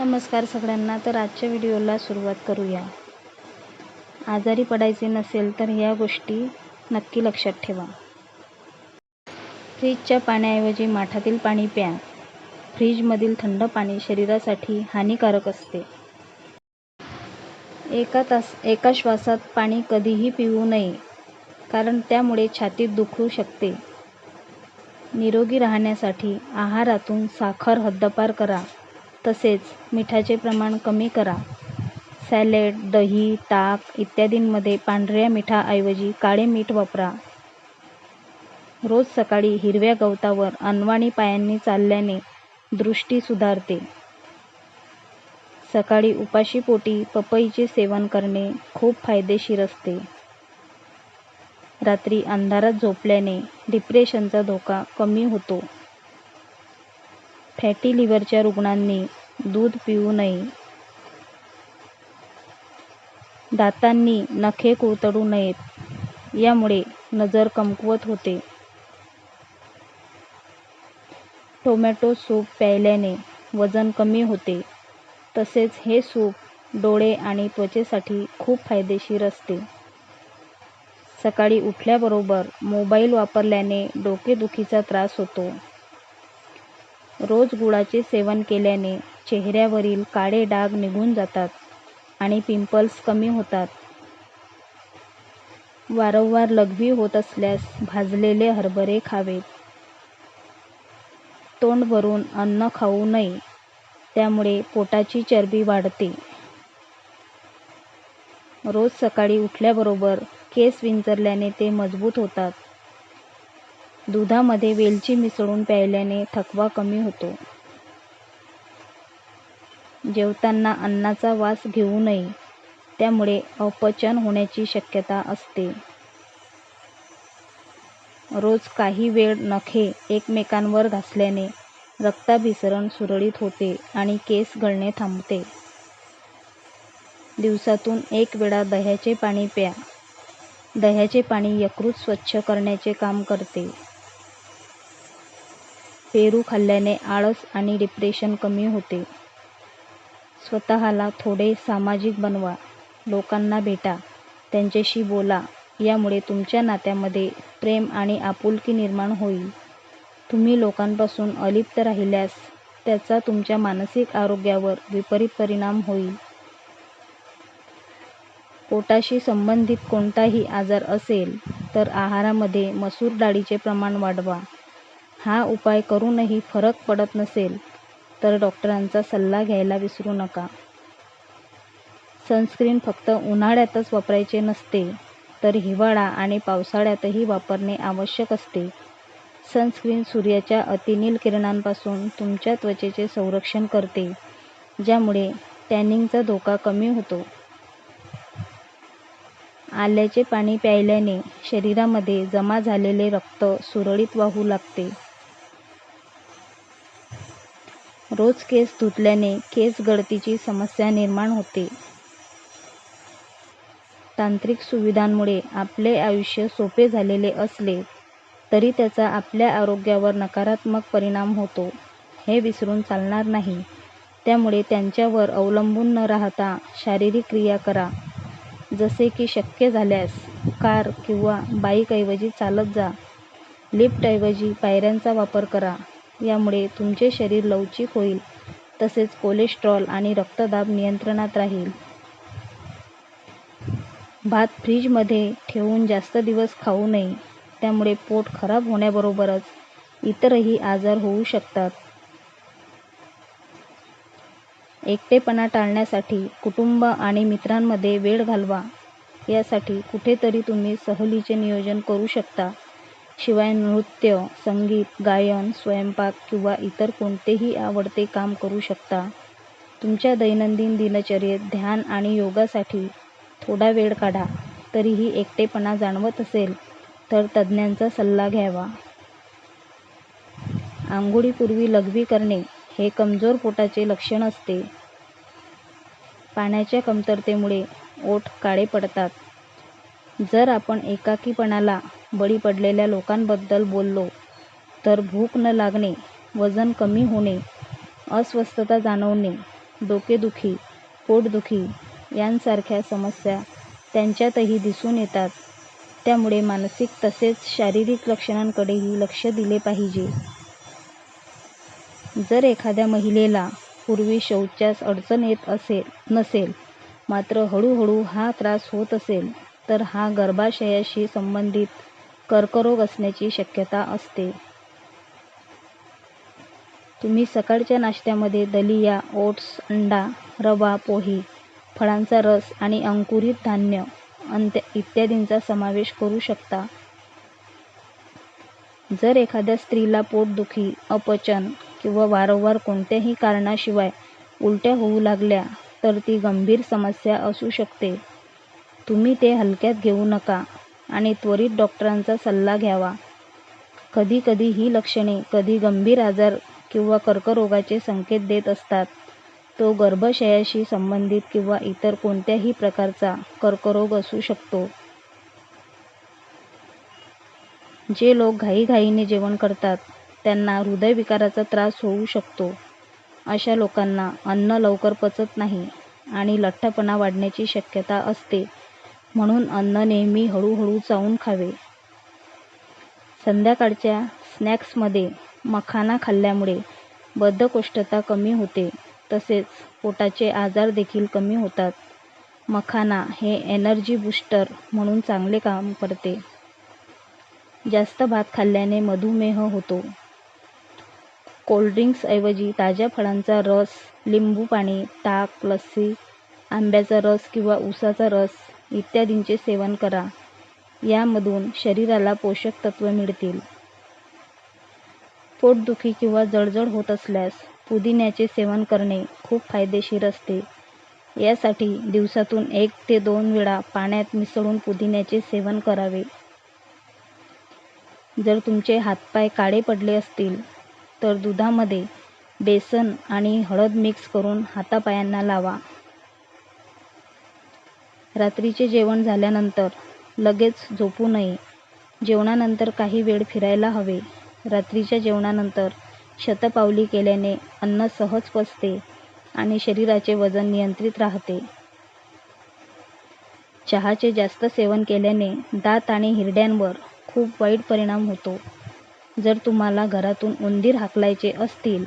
नमस्कार सगळ्यांना तर आजच्या व्हिडिओला सुरुवात करूया. आजारी पडायचे नसेल तर ह्या गोष्टी नक्की लक्षात ठेवा. फ्रीजच्या पाण्याऐवजी माठातील पाणी प्या. फ्रीजमधील थंड पाणी शरीरासाठी हानिकारक असते. एका तास एका श्वासात पाणी कधीही पिऊ नये कारण त्यामुळे छातीत दुखू शकते. निरोगी राहण्यासाठी आहारातून साखर हद्दपार करा. तसेच मिठाचे प्रमाण कमी करा. सॅलेड दही ताक इत्यादींमध्ये पांढऱ्या मिठाऐवजी काळे मीठ वापरा. रोज सकाळी हिरव्या गवतावर अनवाणी पायांनी चालल्याने दृष्टी सुधारते. सकाळी उपाशीपोटी पपईचे सेवन करणे खूप फायदेशीर असते. रात्री अंधारात झोपल्याने डिप्रेशनचा धोका कमी होतो. फॅटी लिव्हरच्या रुग्णांनी दूध पिऊ नये. दातांनी नखे कुरतडू नयेत. यामुळे नजर कमकुवत होते. टोमॅटो सूप प्यायल्याने वजन कमी होते. तसेच हे सूप डोळे आणि त्वचेसाठी खूप फायदेशीर असते. सकाळी उठल्याबरोबर मोबाईल वापरल्याने डोकेदुखीचा त्रास होतो. रोज गुळाचे सेवन केल्याने चेहऱ्यावरील काळे डाग निघून जातात आणि पिंपल्स कमी होतात. वारंवार लघवी होत असल्यास भाजलेले हरभरे खावेत. तोंड भरून अन्न खाऊ नये त्यामुळे पोटाची चरबी वाढते. रोज सकाळी उठल्याबरोबर केस विंचरल्याने ते मजबूत होतात. दुधामध्ये वेलची मिसळून प्यायल्याने थकवा कमी होतो. जेवताना अन्नाचा वास घेऊ नये त्यामुळे अपचन होण्याची शक्यता असते. रोज काही वेळ नखे एकमेकांवर घासल्याने रक्ताभिसरण सुरळीत होते आणि केस गळणे थांबते. दिवसातून एक वेळा दह्याचे पाणी प्या. दह्याचे पाणी यकृत स्वच्छ करण्याचे काम करते. पेरू खाल्ल्याने आळस आणि डिप्रेशन कमी होते. स्वतःला थोडे सामाजिक बनवा लोकांना भेटा त्यांच्याशी बोला यामुळे तुमच्या नात्यामध्ये प्रेम आणि आपुलकी निर्माण होईल. तुम्ही लोकांपासून अलिप्त राहिल्यास त्याचा तुमच्या मानसिक आरोग्यावर विपरीत परिणाम होईल. पोटाशी संबंधित कोणताही आजार असेल तर आहारामध्ये मसूर डाळीचे प्रमाण वाढवा. हा उपाय करूनही फरक पडत नसेल तर डॉक्टरांचा सल्ला घ्यायला विसरू नका. सनस्क्रीन फक्त उन्हाळ्यातच वापरायचे नसते तर हिवाळा आणि पावसाळ्यातही वापरणे आवश्यक असते. सनस्क्रीन सूर्याच्या अतिनील किरणांपासून तुमच्या त्वचेचे संरक्षण करते ज्यामुळे टॅनिंगचा धोका कमी होतो. आल्याचे पाणी प्यायल्याने शरीरामध्ये जमा झालेले रक्त सुरळीत वाहू लागते. रोज केस धुतल्याने केस गळतीची समस्या निर्माण होते. तांत्रिक सुविधांमुळे आपले आयुष्य सोपे झालेले असले तरी त्याचा आपल्या आरोग्यावर नकारात्मक परिणाम होतो हे विसरून चालणार नाही. त्यामुळे त्यांच्यावर अवलंबून न राहता शारीरिक क्रिया करा. जसे की शक्य झाल्यास कार किंवा बाईकऐवजी चालत जा. लिफ्टऐवजी पायऱ्यांचा वापर करा. यामुळे तुमचे शरीर लवचिक होईल. तसेच कोलेस्ट्रॉल आणि रक्तदाब नियंत्रणात राहील. भात फ्रीजमध्ये ठेवून जास्त दिवस खाऊ नये. त्यामुळे पोट खराब होण्याबरोबरच इतरही आजार होऊ शकतात. एकटेपणा टाळण्यासाठी कुटुंब आणि मित्रांमध्ये वेळ घालवा. यासाठी कुठेतरी तुम्ही सहलीचे नियोजन करू शकता. शिवाय नृत्य संगीत गायन स्वयंपाक किंवा इतर कोणतेही आवडते काम करू शकता. तुमच्या दैनंदिन दिनचर्येत ध्यान आणि योगासाठी थोडा वेळ काढा तरीही एकटेपणा जाणवत असेल तर तज्ज्ञांचा सल्ला घ्यावा. आंघोळीपूर्वी लघवी करणे हे कमजोर पोटाचे लक्षण असते. पाण्याच्या कमतरतेमुळे ओठ काळे पडतात. जर आपण एकाकीपणाला बळी पडलेल्या लोकांबद्दल बोललो. तर भूक न लागणे वजन कमी होणे अस्वस्थता जाणवणे डोकेदुखी पोटदुखी यांसारख्या समस्या त्यांच्यातही दिसून येतात. त्यामुळे मानसिक तसेच शारीरिक लक्षणांकडेही लक्ष दिले पाहिजे. जर एखाद्या महिलेला पूर्वी शौचास अडचण येत असेल नसेल मात्र हळूहळू हा त्रास होत असेल तर हा गर्भाशयाशी संबंधित कर्करोग असण्याची शक्यता असते. तुम्ही सकाळच्या नाश्त्यामध्ये दलिया ओट्स अंडा रवा पोहे फळांचा रस आणि अंकुरित धान्य अंत्य इत्यादींचा समावेश करू शकता. जर एखाद्या स्त्रीला पोटदुखी अपचन किंवा वारंवार कोणत्याही कारणाशिवाय उलट्या होऊ लागल्या तर ती गंभीर समस्या असू शकते. तुम्ही ते हलक्यात घेऊ नका. आणि त्वरित डॉक्टरांचा सल्ला घ्यावा. कधीकधी ही लक्षणे कधी गंभीर आजार किंवा कर्करोगाचे संकेत देत असतात. तो गर्भाशयाशी संबंधित किंवा इतर कोणत्याही प्रकारचा कर्करोग असू शकतो. जे लोक घाईघाईने जेवण करतात त्यांना हृदयविकाराचा त्रास होऊ शकतो. अशा लोकांना अन्न लवकर पचत नाही आणि लठ्ठपणा वाढण्याची शक्यता असते. म्हणून अन्न नेहमी हळूहळू चावून खावे. संध्याकाळच्या स्नॅक्समध्ये मखाना खाल्ल्यामुळे बद्धकोष्ठता कमी होते तसेच पोटाचे आजार देखील कमी होतात. मखाना हे एनर्जी बूस्टर म्हणून चांगले काम करते. जास्त भात खाल्ल्याने मधुमेह होतो. कोल्ड्रिंक्सऐवजी ताज्या फळांचा रस लिंबू पाणी ताक लस्सी आंब्याचा रस किंवा उसाचा रस इत्यादींचे सेवन करा. यामधून शरीराला पोषक तत्व मिळतील. पोटदुखी किंवा जळजळ होत असल्यास पुदिन्याचे सेवन करणे खूप फायदेशीर असते. यासाठी दिवसातून एक ते दोन वेळा पाण्यात मिसळून पुदिन्याचे सेवन करावे. जर तुमचे हातपाय काळे पडले असतील तर दुधामध्ये बेसन आणि हळद मिक्स करून हातापायांना लावा. रात्रीचे जेवण झाल्यानंतर लगेच झोपू नये. जेवणानंतर काही वेळ फिरायला हवे. रात्रीच्या जेवणानंतर शतपावली केल्याने अन्न सहज पचते आणि शरीराचे वजन नियंत्रित राहते. चहाचे जास्त सेवन केल्याने दात आणि हिरड्यांवर खूप वाईट परिणाम होतो. जर तुम्हाला घरातून उंदीर हाकलायचे असतील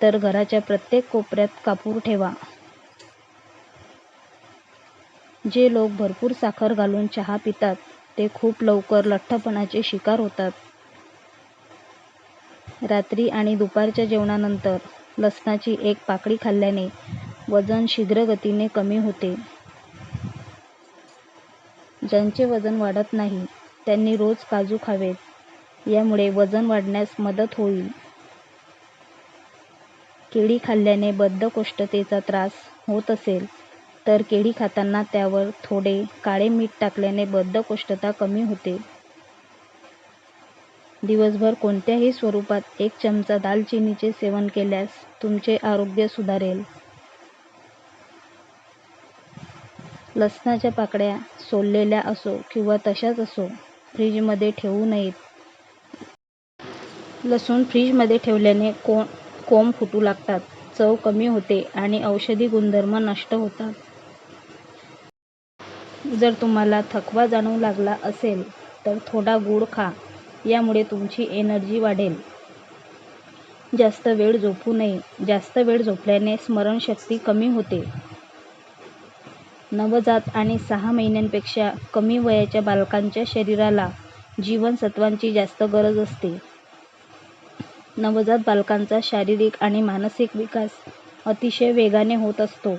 तर घराच्या प्रत्येक कोपऱ्यात कापूर ठेवा. जे लोक भरपूर साखर घालून चहा पितात ते खूप लवकर लठ्ठपणाचे शिकार होतात. रात्री आणि दुपारच्या जेवणानंतर लसणाची एक पाकळी खाल्ल्याने वजन शीघ्रगतीने कमी होते. ज्यांचे वजन वाढत नाही त्यांनी रोज काजू खावेत. यामुळे वजन वाढण्यास मदत होईल. केळी खाल्ल्याने बद्धकोष्ठतेचा त्रास होत असेल. तर केळी खाताना त्यावर थोडे काळे मीठ टाकल्याने बद्धकोष्ठता कमी होते. दिवसभर कोणत्याही स्वरूपात एक चमचा दालचिनीचे सेवन केल्यास तुमचे आरोग्य सुधारेल. लसणाच्या पाकळ्या सोललेल्या असो किंवा तशाच असो फ्रीजमध्ये ठेवू नयेत. लसूण फ्रीजमध्ये ठेवल्याने को कोंब फुटू लागतात चव कमी होते आणि औषधी गुणधर्म नष्ट होतात. जर तुम्हाला थकवा जाणवू लागला असेल तर थोडा गूळ खा. यामुळे तुमची एनर्जी वाढेल. जास्त वेळ झोपू नये. जास्त वेळ झोपल्याने स्मरणशक्ती कमी होते. नवजात आणि सहा महिन्यांपेक्षा कमी वयाच्या बालकांच्या शरीराला जीवनसत्वांची जास्त गरज असते. नवजात बालकांचा शारीरिक आणि मानसिक विकास अतिशय वेगाने होत असतो.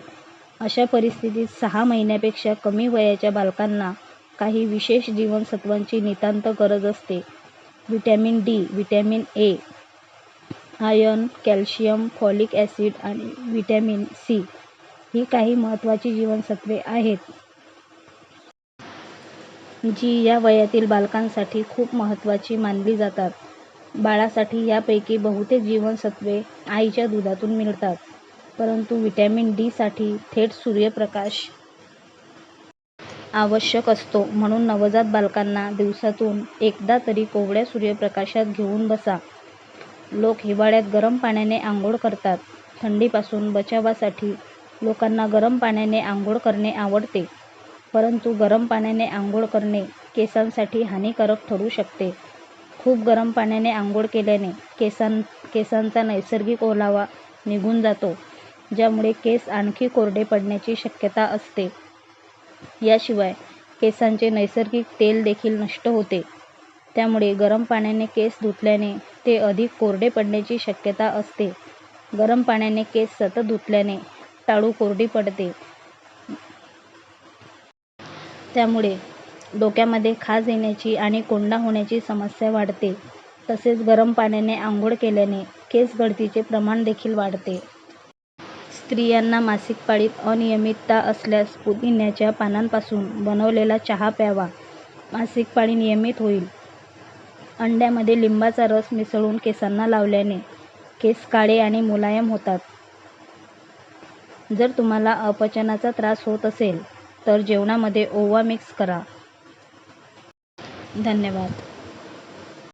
अशा परिस्थितीत सहा महिन्यापेक्षा कमी वयाच्या बालकांना काही विशेष जीवनसत्वांची नितांत गरज असते. Vitamin D vitamin A iron calcium folic acid आणि व्हिटॅमिन सी ही काही महत्त्वाची जीवनसत्वे आहेत. जी या वयातील बालकांसाठी खूप महत्त्वाची मानली जातात. बाळासाठी यापैकी बहुतेक जीवनसत्वे आईच्या दुधातून मिळतात. परंतु व्हिटॅमिन डी साठी थेट सूर्यप्रकाश आवश्यक असतो म्हणून नवजात बालकांना दिवसातून एकदा तरी कोवळ्या सूर्यप्रकाशात घेऊन बसा लोक हिवाळ्यात गरम पाण्याने आंघोळ करतात थंडीपासून बचावासाठी लोकांना गरम पाण्याने आंघोळ करणे आवडते. परंतु गरम पाण्याने आंघोळ करणे केसांसाठी हानिकारक ठरू शकते. खूप गरम पाण्याने आंघोळ केल्याने केसां केसांचा नैसर्गिक ओलावा निघून जातो, ज्यामुळे केस आणखी कोरडे पडण्याची शक्यता असते. याशिवाय केसांचे नैसर्गिक तेल देखील नष्ट होते. त्यामुळे गरम पाण्याने केस धुतल्याने ते अधिक कोरडे पडण्याची शक्यता असते. गरम पाण्याने केस सतत धुतल्याने टाळू कोरडी पडते. त्यामुळे डोक्यामध्ये खाज येण्याची आणि कोंडा होण्याची समस्या वाढते. तसेच गरम पाण्याने आंघोळ केल्याने केस गळतीचे प्रमाण देखील वाढते. स्त्रियांना मासिक पाळीत अनियमितता असल्यास पुदिन्याच्या पानांपासून बनवलेला चहा प्यावा. मासिक पाळी नियमित होईल. अंड्यामध्ये लिंबाचा रस मिसळून केसांना लावल्याने केस काळे आणि मुलायम होतात. जर तुम्हाला अपचनाचा त्रास होत असेल तर जेवणामध्ये ओवा मिक्स करा. धन्यवाद.